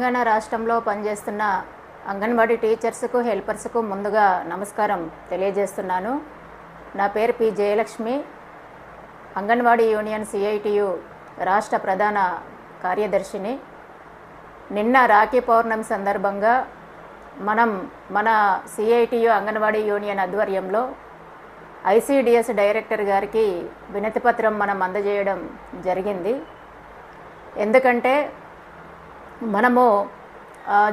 తెలంగాణ రాష్ట్రంలో పనిచేస్తున్న అంగన్వాడీ టీచర్స్కు హెల్పర్స్కు ముందుగా నమస్కారం తెలియజేస్తున్నాను. నా పేరు P. Jayalakshmi. Anganwadi union CITU రాష్ట్ర ప్రధాన కార్యదర్శిని. నిన్న రాఖీ పౌర్ణమి సందర్భంగా మనం మన సిఐటియు అంగన్వాడీ యూనియన్ ఆధ్వర్యంలో ఐసిడిఎస్ డైరెక్టర్ గారికి వినతిపత్రం మనం అందజేయడం జరిగింది. ఎందుకంటే మనము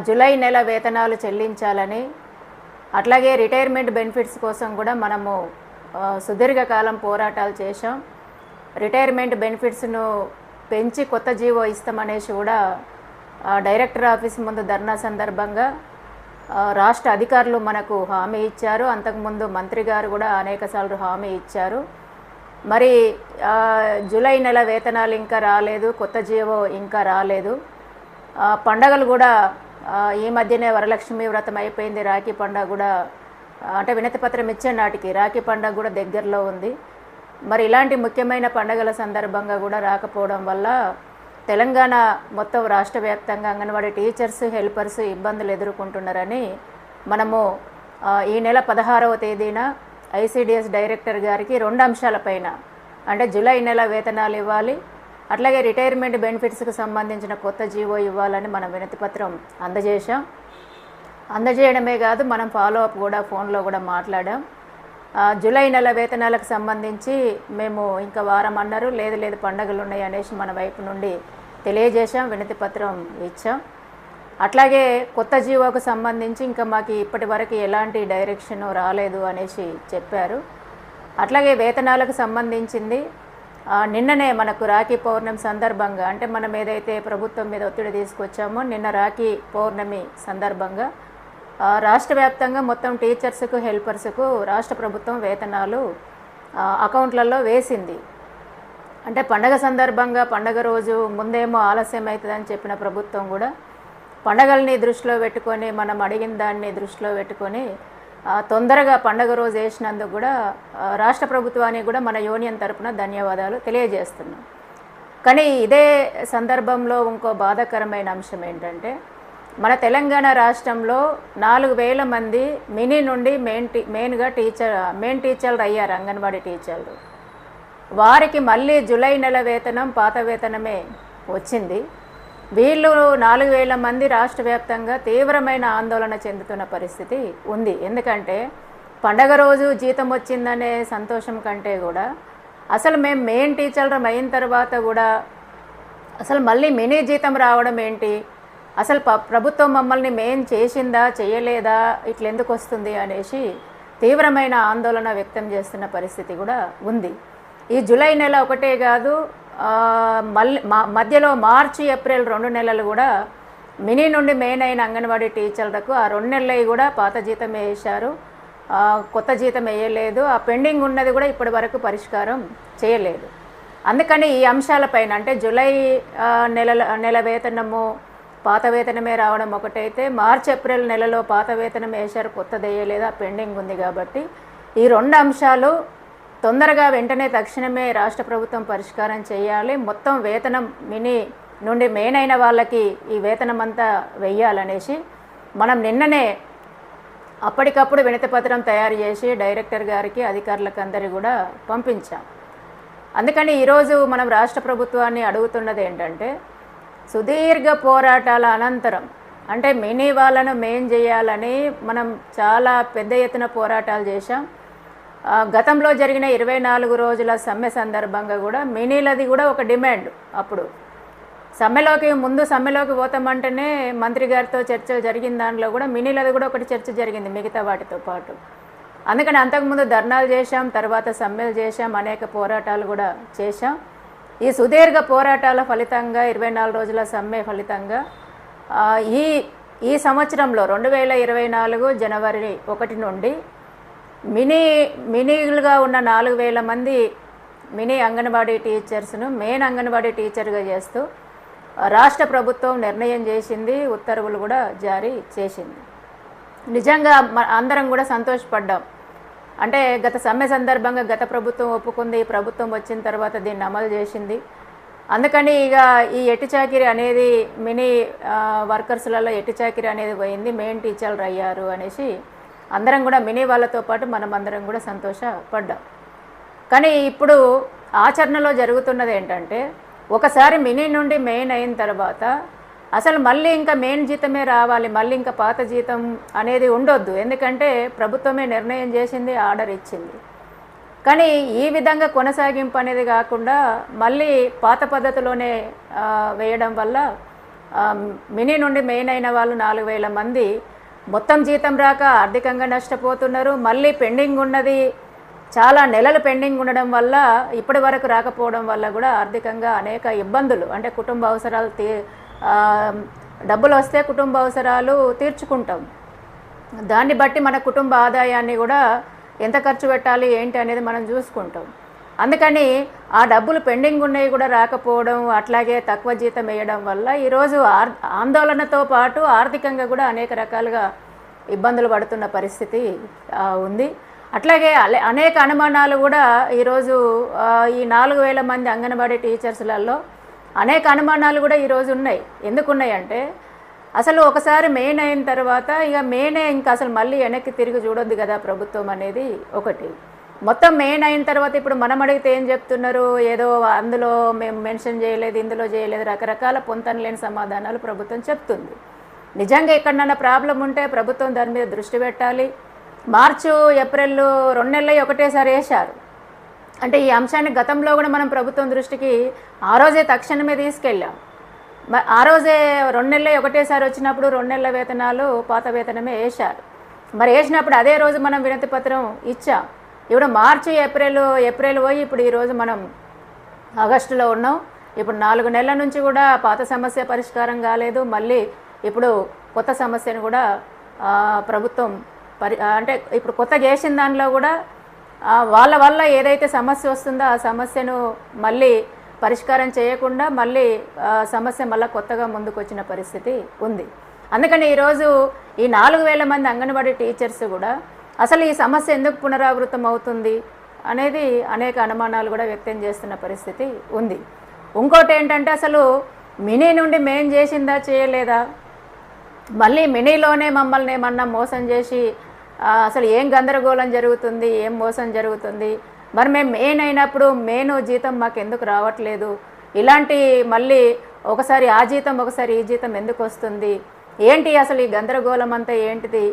జూలై నెల వేతనాలు చెల్లించాలని అట్లాగే రిటైర్మెంట్ బెనిఫిట్స్ కోసం కూడా మనము సుదీర్ఘకాలం పోరాటాలు చేశాం. రిటైర్మెంట్ బెనిఫిట్స్ను పెంచి కొత్త జీవో ఇస్తామనేసి కూడా డైరెక్టర్ ఆఫీస్ ముందు ధర్నా సందర్భంగా రాష్ట్ర అధికారులు మనకు హామీ ఇచ్చారు. అంతకుముందు మంత్రి గారు కూడా అనేకసార్లు హామీ ఇచ్చారు. మరి జూలై నెల వేతనాలు ఇంకా రాలేదు కొత్త జీవో ఇంకా రాలేదు. పండగలు కూడా ఈ మధ్యనే వరలక్ష్మి వ్రతం అయిపోయింది రాఖీ పండగ కూడా అంటే వినతి పత్రం ఇచ్చే నాటికి రాఖీ పండగ కూడా దగ్గరలో ఉంది. మరి ఇలాంటి ముఖ్యమైన పండగల సందర్భంగా కూడా రాకపోవడం వల్ల తెలంగాణ మొత్తం రాష్ట్ర వ్యాప్తంగా అంగన్వాడీ టీచర్స్ హెల్పర్స్ ఇబ్బందులు ఎదుర్కొంటున్నారని మనము ఈ నెల పదహారవ తేదీన ఐసిడిఎస్ డైరెక్టర్ గారికి రెండు అంశాలపైన అంటే జూలై నెల వేతనాలు ఇవ్వాలి అట్లాగే రిటైర్మెంట్ బెనిఫిట్స్కి సంబంధించిన కొత్త జీవో ఇవ్వాలని మనం వినతిపత్రం అందజేశాం. అందజేయడమే కాదు మనం ఫాలో అప్ కూడా ఫోన్లో కూడా మాట్లాడాం. జూలై నెల వేతనాలకు సంబంధించి మేము ఇంకా వారం అన్నారు లేదు లేదు పండగలు ఉన్నాయి అనేసి మన వైపు నుండి తెలియజేశాం వినతి పత్రం ఇచ్చాం. అట్లాగే కొత్త జీవోకు సంబంధించి ఇంకా మాకు ఇప్పటి వరకు ఎలాంటి డైరెక్షన్ రాలేదు అనేసి చెప్పారు. అట్లాగే వేతనాలకు సంబంధించింది నిన్ననే మనకు రాఖీ పౌర్ణమి సందర్భంగా అంటే మనం ఏదైతే ప్రభుత్వం మీద ఒత్తిడి తీసుకొచ్చామో నిన్న రాఖీ పౌర్ణమి సందర్భంగా రాష్ట్ర వ్యాప్తంగా మొత్తం టీచర్స్కు హెల్పర్స్కు రాష్ట్ర ప్రభుత్వం వేతనాలు అకౌంట్లలో వేసింది. అంటే పండగ సందర్భంగా పండగ రోజు ముందేమో ఆలస్యం అవుతుందని చెప్పిన ప్రభుత్వం కూడా పండగల్ని దృష్టిలో పెట్టుకొని మనం అడిగిన దాన్ని దృష్టిలో పెట్టుకొని తొందరగా పండగ రోజు వేసినందుకు కూడా రాష్ట్ర ప్రభుత్వానికి కూడా మన యూనియన్ తరపున ధన్యవాదాలు తెలియజేస్తున్నాం. కానీ ఇదే సందర్భంలో ఇంకో బాధాకరమైన అంశం ఏంటంటే మన తెలంగాణ రాష్ట్రంలో నాలుగు వేల మంది మినీ నుండి మెయిన్ టీ మెయిన్గా టీచర్ మెయిన్ టీచర్లు అయ్యారు అంగన్వాడీ టీచర్లు. వారికి మళ్ళీ జూలై నెల వేతనం పాత వేతనమే వచ్చింది. వీళ్ళు నాలుగు వేల మంది రాష్ట్ర వ్యాప్తంగా తీవ్రమైన ఆందోళన చెందుతున్న పరిస్థితి ఉంది. ఎందుకంటే పండగ రోజు జీతం వచ్చిందనే సంతోషం కంటే కూడా అసలు మేము మెయిన్ టీచర్లం అయిన తర్వాత కూడా అసలు మళ్ళీ మినీ జీతం రావడం ఏంటి? అసలు ప ప్రభుత్వం మమ్మల్ని మెయిన్ చేసిందా చేయలేదా ఇట్లెందుకు వస్తుంది అనేసి తీవ్రమైన ఆందోళన వ్యక్తం చేస్తున్న పరిస్థితి కూడా ఉంది. ఈ జూలై నెల ఒకటే కాదు మళ్ళీ మా మధ్యలో మార్చి ఏప్రిల్ రెండు నెలలు కూడా మినీ నుండి మెయిన్ అయిన అంగన్వాడీ టీచర్లకు ఆ రెండు నెలలు కూడా పాత జీతం వేశారు. కొత్త జీతం వేయలేదు. ఆ పెండింగ్ ఉన్నది కూడా ఇప్పటి వరకు పరిష్కారం చేయలేదు. అందుకని ఈ అంశాలపైన అంటే జూలై నెల నెల వేతనము పాత వేతనమే రావడం ఒకటైతే మార్చ్ ఏప్రిల్ నెలలో పాత వేతనం వేశారు కొత్తది వేయలేదు ఆ పెండింగ్ ఉంది కాబట్టి ఈ రెండు అంశాలు తొందరగా వెంటనే తక్షణమే రాష్ట్ర ప్రభుత్వం పరిష్కారం చేయాలి. మొత్తం వేతనం మినీ నుండి మెయిన్ అయిన వాళ్ళకి ఈ వేతనం అంతా వెయ్యాలనేసి మనం నిన్ననే అప్పటికప్పుడు వినతి పత్రం తయారు చేసి డైరెక్టర్ గారికి అధికారులకు అందరి కూడా పంపించాం. అందుకని ఈరోజు మనం రాష్ట్ర ప్రభుత్వాన్ని అడుగుతున్నది ఏంటంటే సుదీర్ఘ పోరాటాల అనంతరం అంటే మినీ వాళ్ళను మెయిన్ చేయాలని మనం చాలా పెద్ద ఎత్తున పోరాటాలు చేశాం. గతంలో జరిగిన ఇరవై నాలుగు రోజుల సమ్మె సందర్భంగా కూడా మినీలది కూడా ఒక డిమాండ్ అప్పుడు. సమ్మెలోకి ముందు సమ్మెలోకి పోతామంటేనే మంత్రి గారితో చర్చ జరిగిన దాంట్లో కూడా మినీలది కూడా ఒకటి చర్చ జరిగింది మిగతా వాటితో పాటు. అందుకని అంతకుముందు ధర్నాలు చేశాం తర్వాత సమ్మెలు చేశాం అనేక పోరాటాలు కూడా చేశాం. ఈ సుదీర్ఘ పోరాటాల ఫలితంగా ఇరవై నాలుగు రోజుల సమ్మె ఫలితంగా ఈ ఈ సంవత్సరంలో రెండు వేల ఇరవై నాలుగు జనవరి ఒకటి నుండి మినీ మినీలుగా ఉన్న నాలుగు వేల మంది మినీ అంగన్వాడీ టీచర్స్ను మెయిన్ అంగన్వాడీ టీచర్గా చేస్తూ రాష్ట్ర ప్రభుత్వం నిర్ణయం చేసింది ఉత్తర్వులు కూడా జారీ చేసింది. నిజంగా అందరం కూడా సంతోషపడ్డాం. అంటే గత సమ్మె సందర్భంగా గత ప్రభుత్వం ఒప్పుకుంది ప్రభుత్వం వచ్చిన తర్వాత దీన్ని అమలు చేసింది. అందుకని ఇక ఈ ఎట్టి చాకిరి అనేది మినీ వర్కర్స్లలో ఎట్టి చాకిరి అనేది పోయింది మెయిన్ టీచర్లు అయ్యారు అనేసి అందరం కూడా మినీ వాళ్ళతో పాటు మనం అందరం కూడా సంతోషపడ్డాం. కానీ ఇప్పుడు ఆచరణలో జరుగుతున్నది ఏంటంటే ఒకసారి మినీ నుండి మెయిన్ అయిన తర్వాత అసలు మళ్ళీ ఇంకా మెయిన్ జీతమే రావాలి మళ్ళీ ఇంకా పాత జీతం అనేది ఉండొద్దు. ఎందుకంటే ప్రభుత్వమే నిర్ణయం చేసింది ఆర్డర్ ఇచ్చింది. కానీ ఈ విధంగా కొనసాగింపు అనేది కాకుండా మళ్ళీ పాత పద్ధతిలోనే వేయడం వల్ల మినీ నుండి మెయిన్ అయిన వాళ్ళు నాలుగు వేల మంది మొత్తం జీతం రాక ఆర్థికంగా నష్టపోతున్నారు. మళ్ళీ పెండింగ్ ఉన్నది చాలా నెలలు పెండింగ్ ఉండడం వల్ల ఇప్పటి వరకు రాకపోవడం వల్ల కూడా ఆర్థికంగా అనేక ఇబ్బందులు అంటే కుటుంబ అవసరాలు తీ డబ్బులు వస్తే కుటుంబ అవసరాలు తీర్చుకుంటాం. దాన్ని బట్టి మన కుటుంబ ఆదాయాన్ని కూడా ఎంత ఖర్చు పెట్టాలి ఏంటి అనేది మనం చూసుకుంటాం. అందుకని ఆ డబ్బులు పెండింగ్ ఉన్నాయి కూడా రాకపోవడం అట్లాగే తక్కువ జీతం వేయడం వల్ల ఈరోజు ఆర్ ఆందోళనతో పాటు ఆర్థికంగా కూడా అనేక రకాలుగా ఇబ్బందులు పడుతున్న పరిస్థితి ఉంది. అట్లాగే అలే- అనేక అనుమానాలు కూడా ఈరోజు ఈ నాలుగు వేల మంది అంగన్వాడీ టీచర్స్లలో అనేక అనుమానాలు కూడా ఈరోజు ఉన్నాయి. ఎందుకున్నాయంటే అసలు ఒకసారి మెయిన్ అయిన తర్వాత ఇక మెయినే ఇంకా అసలు మళ్ళీ వెనక్కి తిరిగి చూడొద్దు కదా ప్రభుత్వం అనేది ఒకటి. మొత్తం మెయిన్ అయిన తర్వాత ఇప్పుడు మనం అడిగితే ఏం చెప్తున్నారు? ఏదో అందులో మేము మెన్షన్ చేయలేదు ఇందులో చేయలేదు రకరకాల పొంతన లేని సమాధానాలు ప్రభుత్వం చెప్తుంది. నిజంగా ఎక్కడన్నా ప్రాబ్లం ఉంటే ప్రభుత్వం దాని మీద దృష్టి పెట్టాలి. మార్చు ఏప్రిల్ రెండు నెలలు ఒకటేసారి వేశారు. అంటే ఈ అంశాన్ని గతంలో కూడా మనం ప్రభుత్వం దృష్టికి ఆ రోజే తక్షణమే తీసుకెళ్ళాం. ఆ రోజే రెండు నెలలే ఒకటేసారి వచ్చినప్పుడు రెండు నెలల వేతనాలు పాత వేతనమే వేశారు. మరి వేసినప్పుడు అదే రోజు మనం వినతి పత్రం ఇచ్చాం. ఇప్పుడు మార్చి ఏప్రిల్ ఏప్రిల్ పోయి ఇప్పుడు ఈరోజు మనం ఆగస్టులో ఉన్నాం. ఇప్పుడు నాలుగు నెలల నుంచి కూడా పాత సమస్య పరిష్కారం కాలేదు. మళ్ళీ ఇప్పుడు కొత్త సమస్యను కూడా ప్రభుత్వం పరి అంటే ఇప్పుడు కొత్తగా వేసిన దానిలో కూడా వాళ్ళ వల్ల ఏదైతే సమస్య వస్తుందో ఆ సమస్యను మళ్ళీ పరిష్కారం చేయకుండా మళ్ళీ సమస్య మళ్ళీ కొత్తగా ముందుకు వచ్చిన పరిస్థితి ఉంది. అందుకని ఈరోజు ఈ నాలుగు వేల మంది అంగన్వాడీ టీచర్స్ కూడా అసలు ఈ సమస్య ఎందుకు పునరావృతం అవుతుంది అనేది అనేక అనుమానాలు కూడా వ్యక్తం చేస్తున్న పరిస్థితి ఉంది. ఇంకోటి ఏంటంటే అసలు మినీ నుండి మేం చేసిందా చేయలేదా? మళ్ళీ మినీలోనే మమ్మల్ని ఏమన్నా మోసం చేసి అసలు ఏం గందరగోళం జరుగుతుంది ఏం మోసం జరుగుతుంది? మరి మేము మెయిన్ అయినప్పుడు మెయిన్ జీతం మాకు ఎందుకు రావట్లేదు? ఇలాంటి మళ్ళీ ఒకసారి ఆ జీతం ఒకసారి ఈ జీతం ఎందుకు వస్తుంది? ఏంటి అసలు ఈ గందరగోళం అంతా ఏంటిది?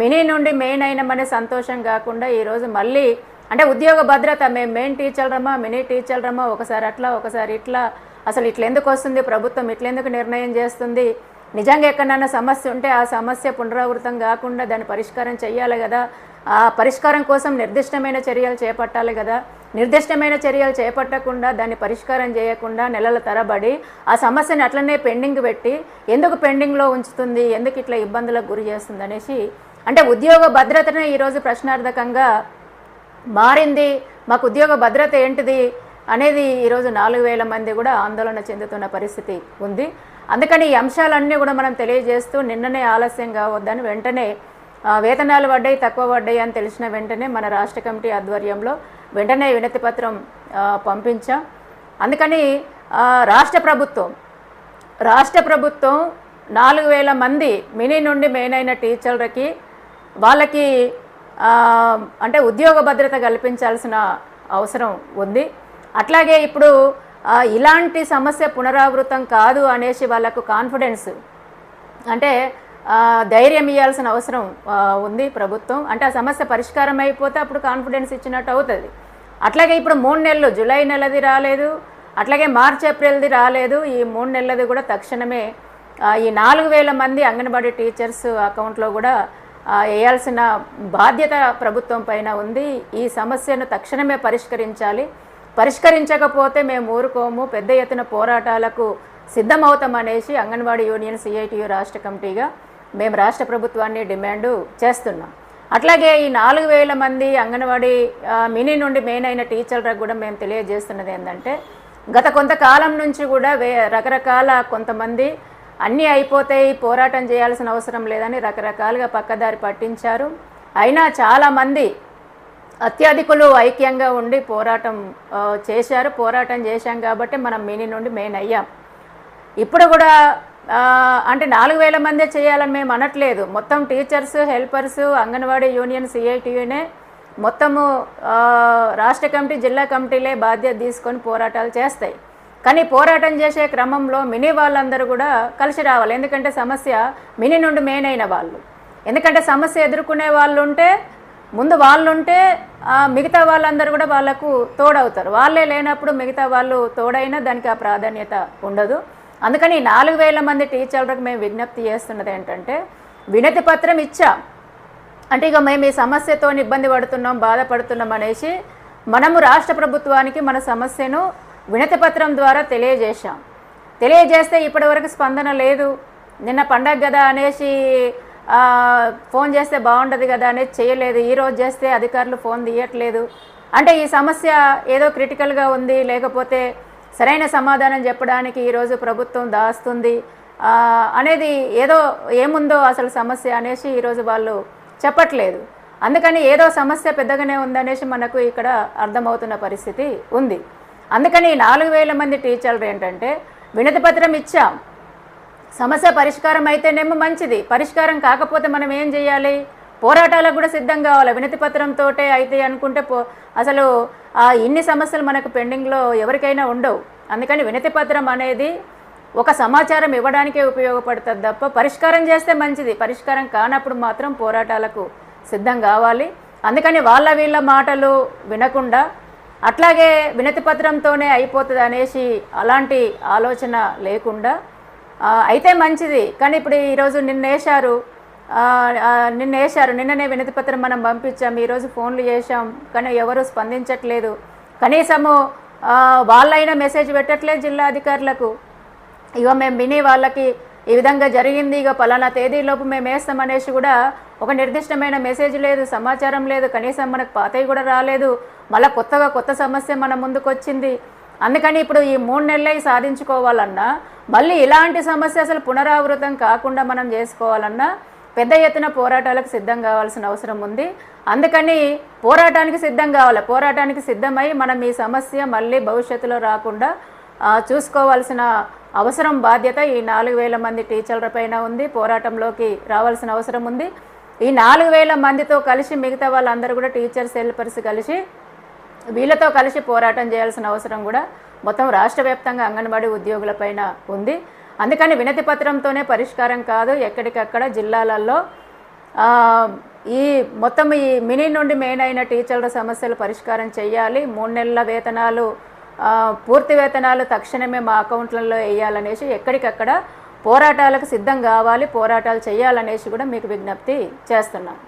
మినీ నుండి మెయిన్ అయినామనే సంతోషం కాకుండా ఈరోజు మళ్ళీ అంటే ఉద్యోగ భద్రత మేము మెయిన్ టీచర్లమా మినీ టీచర్లమా ఒకసారి అట్లా ఒకసారి ఇట్లా. అసలు ఇట్లెందుకు వస్తుంది ప్రభుత్వం? ఇట్లెందుకు నిర్ణయం చేస్తుంది? నిజంగా ఎక్కడన్నా సమస్య ఉంటే ఆ సమస్య పునరావృతం కాకుండా దాన్ని పరిష్కారం చేయాలి కదా. ఆ పరిష్కారం కోసం నిర్దిష్టమైన చర్యలు చేపట్టాలి కదా. నిర్దిష్టమైన చర్యలు చేపట్టకుండా దాన్ని పరిష్కారం చేయకుండా నెలల తరబడి ఆ సమస్యను అట్లనే పెండింగ్ పెట్టి ఎందుకు పెండింగ్లో ఉంచుతుంది? ఎందుకు ఇట్లా ఇబ్బందులకు గురి చేస్తుంది? అనేసి అంటే ఉద్యోగ భద్రతనే ఈరోజు ప్రశ్నార్థకంగా మారింది. మాకు ఉద్యోగ భద్రత ఏంటిది అనేది ఈరోజు నాలుగు వేల మంది కూడా ఆందోళన చెందుతున్న పరిస్థితి ఉంది. అందుకని ఈ అంశాలన్నీ కూడా మనం తెలియజేస్తూ నిన్ననే ఆలస్యం కావద్దని వెంటనే వేతనాలు పడ్డాయి తక్కువ పడ్డాయి అని తెలిసిన వెంటనే మన రాష్ట్ర కమిటీ ఆధ్వర్యంలో వెంటనే వినతి పత్రం పంపించాం. అందుకని రాష్ట్ర ప్రభుత్వం రాష్ట్ర ప్రభుత్వం నాలుగు వేల మంది మినీ నుండి మెయిన్ అయిన టీచర్లకి వాళ్ళకి అంటే ఉద్యోగ భద్రత కల్పించాల్సిన అవసరం ఉంది. అట్లాగే ఇప్పుడు ఇలాంటి సమస్య పునరావృతం కాదు అనేసి వాళ్ళకు కాన్ఫిడెన్స్ అంటే ధైర్యం ఇవ్వాల్సిన అవసరం ఉంది ప్రభుత్వం. అంటే ఆ సమస్య పరిష్కారం అయిపోతే అప్పుడు కాన్ఫిడెన్స్ ఇచ్చినట్టు అవుతుంది. అట్లాగే ఇప్పుడు మూడు నెలలు జూలై నెలది రాలేదు. అట్లాగే మార్చి ఏప్రిల్ది రాలేదు. ఈ మూడు నెలలది కూడా తక్షణమే ఈ నాలుగు వేల మంది అంగన్వాడీ టీచర్స్ అకౌంట్లో కూడా వేయాల్సిన బాధ్యత ప్రభుత్వం పైన ఉంది. ఈ సమస్యను తక్షణమే పరిష్కరించాలి. పరిష్కరించకపోతే మేము ఊరుకోము. పెద్ద ఎత్తున పోరాటాలకు సిద్ధమవుతామనేసి అంగన్వాడీ యూనియన్ సిఐటియు రాష్ట్ర కమిటీగా మేము రాష్ట్ర ప్రభుత్వాన్ని డిమాండు చేస్తున్నాం. అట్లాగే ఈ నాలుగు వేల మంది అంగన్వాడీ మినీ నుండి మెయిన్ అయిన టీచర్లకు కూడా మేము తెలియజేస్తున్నది ఏంటంటే గత కొంతకాలం నుంచి కూడా వే రకరకాల కొంతమంది అన్నీ అయిపోతాయి పోరాటం చేయాల్సిన అవసరం లేదని రకరకాలుగా పక్కదారి పట్టించారు. అయినా చాలామంది అత్యధికులు ఐక్యంగా ఉండి పోరాటం చేశారు. పోరాటం చేశాం కాబట్టి మనం మినీ నుండి మెయిన్ అయ్యాం. ఇప్పుడు కూడా అంటే నాలుగు వేల మందే చేయాలని మేము అనట్లేదు. మొత్తం టీచర్స్ హెల్పర్స్ అంగన్వాడీ యూనియన్ సిఐటియునే మొత్తము రాష్ట్ర కమిటీ జిల్లా కమిటీలే బాధ్యత తీసుకొని పోరాటాలు చేస్తాయి. కానీ పోరాటం చేసే క్రమంలో మినీ వాళ్ళందరూ కూడా కలిసి రావాలి. ఎందుకంటే సమస్య మినీ నుండి మెయిన్ అయిన వాళ్ళు. ఎందుకంటే సమస్య ఎదుర్కొనే వాళ్ళు ఉంటే ముందు వాళ్ళు ఉంటే మిగతా వాళ్ళందరూ కూడా వాళ్ళకు తోడవుతారు. వాళ్ళే లేనప్పుడు మిగతా వాళ్ళు తోడైనా దానికి ఆ ప్రాధాన్యత ఉండదు. అందుకని ఈ నాలుగు వేల మంది టీచర్లకు మేము విజ్ఞప్తి చేస్తున్నది ఏంటంటే వినతి పత్రం ఇచ్చాం. అంటే ఇక మేము ఈ సమస్యతో ఇబ్బంది పడుతున్నాం బాధపడుతున్నాం అనేసి మనము రాష్ట్ర ప్రభుత్వానికి మన సమస్యను వినతి పత్రం ద్వారా తెలియజేశాం. తెలియజేస్తే ఇప్పటివరకు స్పందన లేదు. నిన్న పండగ కదా అనేసి ఫోన్ చేస్తే బాగుండదు కదా అనేది చేయలేదు. ఈ రోజు చేస్తే అధికారులు ఫోన్ తీయట్లేదు. అంటే ఈ సమస్య ఏదో క్రిటికల్గా ఉంది. లేకపోతే సరైన సమాధానం చెప్పడానికి ఈరోజు ప్రభుత్వం దాస్తుంది. అనేది ఏదో ఏముందో అసలు సమస్య అనేసి ఈరోజు వాళ్ళు చెప్పట్లేదు. అందుకని ఏదో సమస్య పెద్దగానే ఉందనేసి మనకు ఇక్కడ అర్థమవుతున్న పరిస్థితి ఉంది. అందుకని ఈ నాలుగు వేల మంది టీచర్లు ఏంటంటే వినతి పత్రం ఇచ్చాం. సమస్య పరిష్కారం అయితేనేమో మంచిది. పరిష్కారం కాకపోతే మనం ఏం చేయాలి? పోరాటాలకు కూడా సిద్ధం కావాలి. వినతి పత్రంతో అయితే అనుకుంటే పో అసలు ఆ ఇన్ని సమస్యలు మనకు పెండింగ్లో ఎవరికైనా ఉండవు. అందుకని వినతి పత్రం అనేది ఒక సమాచారం ఇవ్వడానికే ఉపయోగపడుతుంది తప్ప పరిష్కారం చేస్తే మంచిది. పరిష్కారం కానప్పుడు మాత్రం పోరాటాలకు సిద్ధం కావాలి. అందుకని వాళ్ళ వీళ్ళ మాటలు వినకుండా అట్లాగే వినతి పత్రంతోనే అయిపోతుంది అనేసి అలాంటి ఆలోచన లేకుండా అయితే మంచిది. కానీ ఇప్పుడు ఈరోజు నిన్న వేశారు నిన్న వేశారు నిన్ననే వినతి పత్రం మనం పంపించాం. ఈరోజు ఫోన్లు చేశాం. కానీ ఎవరు స్పందించట్లేదు. కనీసము వాళ్ళైనా మెసేజ్ పెట్టట్లేదు జిల్లా అధికారులకు. ఇక మేము విని వాళ్ళకి ఈ విధంగా జరిగింది. ఇక పలానా తేదీలోపు మేము వేస్తామనేసి కూడా ఒక నిర్దిష్టమైన మెసేజ్ లేదు సమాచారం లేదు కనీసం మనకు పాతవి కూడా రాలేదు. మళ్ళీ కొత్తగా కొత్త సమస్య మన ముందుకు వచ్చింది అందుకని ఇప్పుడు ఈ మూడు నెలలే సాధించుకోవాలన్నా మళ్ళీ ఇలాంటి సమస్య అసలు పునరావృతం కాకుండా మనం చేసుకోవాలన్నా పెద్ద ఎత్తున పోరాటాలకు సిద్ధం కావాల్సిన అవసరం ఉంది. అందుకని పోరాటానికి సిద్ధం కావాలి. పోరాటానికి సిద్ధమై మనం ఈ సమస్య మళ్ళీ భవిష్యత్తులో రాకుండా చూసుకోవాల్సిన అవసరం బాధ్యత ఈ నాలుగు వేల మంది టీచర్ల పైన ఉంది. పోరాటంలోకి రావాల్సిన అవసరం ఉంది. ఈ నాలుగు వేల మందితో కలిసి మిగతా వాళ్ళందరూ కూడా టీచర్స్ హెల్పర్స్ కలిసి వీళ్ళతో కలిసి పోరాటం చేయాల్సిన అవసరం కూడా మొత్తం రాష్ట్ర వ్యాప్తంగా అంగన్వాడీ ఉద్యోగులపైన ఉంది. అందుకని వినతి పత్రంతోనే పరిష్కారం కాదు. ఎక్కడికక్కడ జిల్లాలలో ఈ మొత్తం ఈ మినీ నుండి మెయిన్ అయిన టీచర్ల సమస్యలు పరిష్కారం చేయాలి. మూడు నెలల వేతనాలు పూర్తి వేతనాలు తక్షణమే మా అకౌంట్లలో వేయాలనేసి ఎక్కడికక్కడ పోరాటాలకు సిద్ధం కావాలి పోరాటాలు చేయాలనేసి కూడా మీకు విజ్ఞప్తి చేస్తున్నాం.